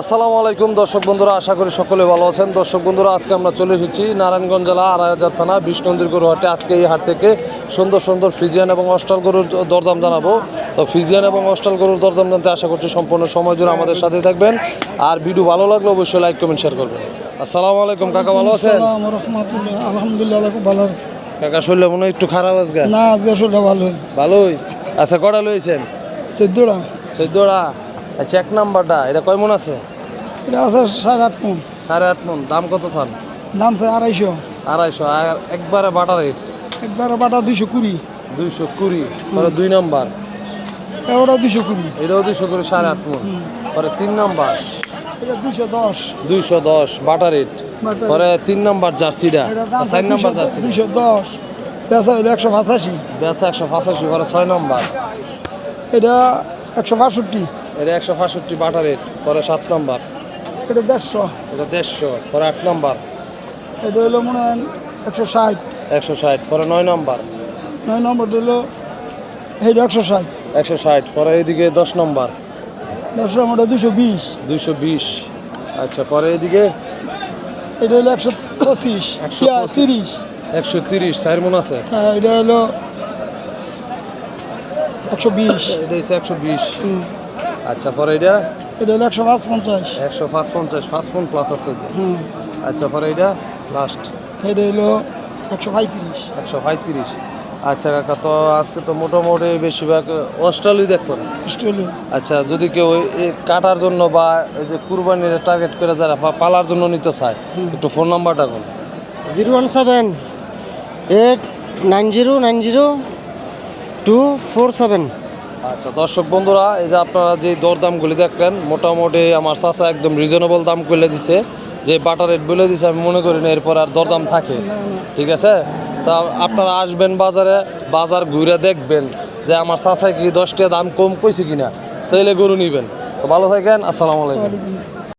আসসালামু আলাইকুম দর্শক বন্ধুরা আশা করি সকলে ভালো আছেন। দর্শক বন্ধুরা আজকে আমরা চলে এসেছি নারায়ণগঞ্জ জেলা আড়াইহাজার থানা বিষ্ণন্দির গরু হাটে আজকে এই হাট থেকে সুন্দর সুন্দর ফ্রিজিয়ান এবং অস্টাল গরুর দরদাম জানাব। তো ফ্রিজিয়ান এবং অস্টাল গরুর দরদাম জানতে আশা করছি সম্পূর্ণ সময় জুড়ে আমাদের সাথে থাকবেন। আর ভিডিও ভালো লাগলে অবশ্যই লাইক কমেন্ট শেয়ার করবেন। আসসালামু আলাইকুম কাকা ভালো আছেন? আলহামদুলিল্লাহ ভালো আছে। কাকা শরীরে মনে হয় একটু খারাপ আজকে? না ভালো ভালোই? আচ্ছা কটা লইছেন? চোদ্দোটা। চোদ্দোটা? আচ্ছা এক নাম্বারটা এটা কয় মন আছে? এটা আছে সাড়ে আট মন। সাড়ে আট মন দাম কত চান? দাম চাই আড়াইশো। আড়াইশো আর একবারে বাটা রেট একবার বাটা দুইশো কুড়ি। দুইশো কুড়ি পরে দুই নাম্বার। ওটা দুইশো কুড়ি। এটাও দুইশো করে সাড়ে আট মন। পরে তিন নাম্বার। এটা দুইশো দশ। দুইশো দশ বাটা রেট পরে তিন নাম্বার জার্সিটা চার নাম্বার জার্সি। দুইশো দশ। বেচা হইল একশো পঁচাশি। বেচা একশো পঁচাশি পরে ছয় নাম্বার। এটা একশো বাষট্টি। এটা একশো পঁয়ষট্টি বাটা রেট পরে সাত নাম্বার। এটা দেড়শো। এটা দেড়শো পরে আট নাম্বার। এটা হইল মনে হয় একশো ষাট। একশো ষাট পরে নয় নাম্বার। নয় নম্বরটা হইল এইটা একশো ষাট। একশো ষাট পরে এইদিকে দশ নাম্বার। দশ নম্বরটা দুশো বিশ। দুইশো বিশ। আচ্ছা পরে এইদিকে? এটা হলো একশো পঁচিশ। 125 তিরিশ। একশো তিরিশ চার মন আছে? হ্যাঁ এটা হলো একশো বিশ। এটা হচ্ছে একশো বিশ। আচ্ছা পরে এটা? এটা হলো একশো পাঁচ পঞ্চাশ একশো পাঁচ পঞ্চাশ পাঁচ পন প্লাস আছে। হ্যাঁ আচ্ছা পরে এটা? লাস্ট এটা হলো একশো পঁয়ত্রিশ। একশো পঁয়ত্রিশ। আচ্ছা কাকা তো আজকে তো মোটামুটি বেশিরভাগ অস্ট্রেলিয়া দেখবেন অস্ট্রেলিয়া। আচ্ছা যদি কেউ কাটার জন্য বা যে কুরবানির টার্গেট করে যারা পালার জন্য নিতে চায় একটু ফোন নাম্বারটা বলুন zero one seven eight nine zero nine zero two four seven. আচ্ছা দর্শক বন্ধুরা, এই যে আপনারা যে দরদামগুলি দেখলেন, মোটামুটি আমার চাচা একদম রিজনেবল দাম করলে দিছে। যে বাটার রেট বলে দিছে, আমি মনে করি না, এরপর আর দরদাম থাকে। ঠিক আছে? তা আপনারা আসবেন বাজারে, বাজার ঘুরে দেখবেন যে আমার চাচাই কি দশটা দাম কম কইছে কিনা। তাইলে গরু নিবেন। তো ভালো থাকেন, আসসালামু আলাইকুম।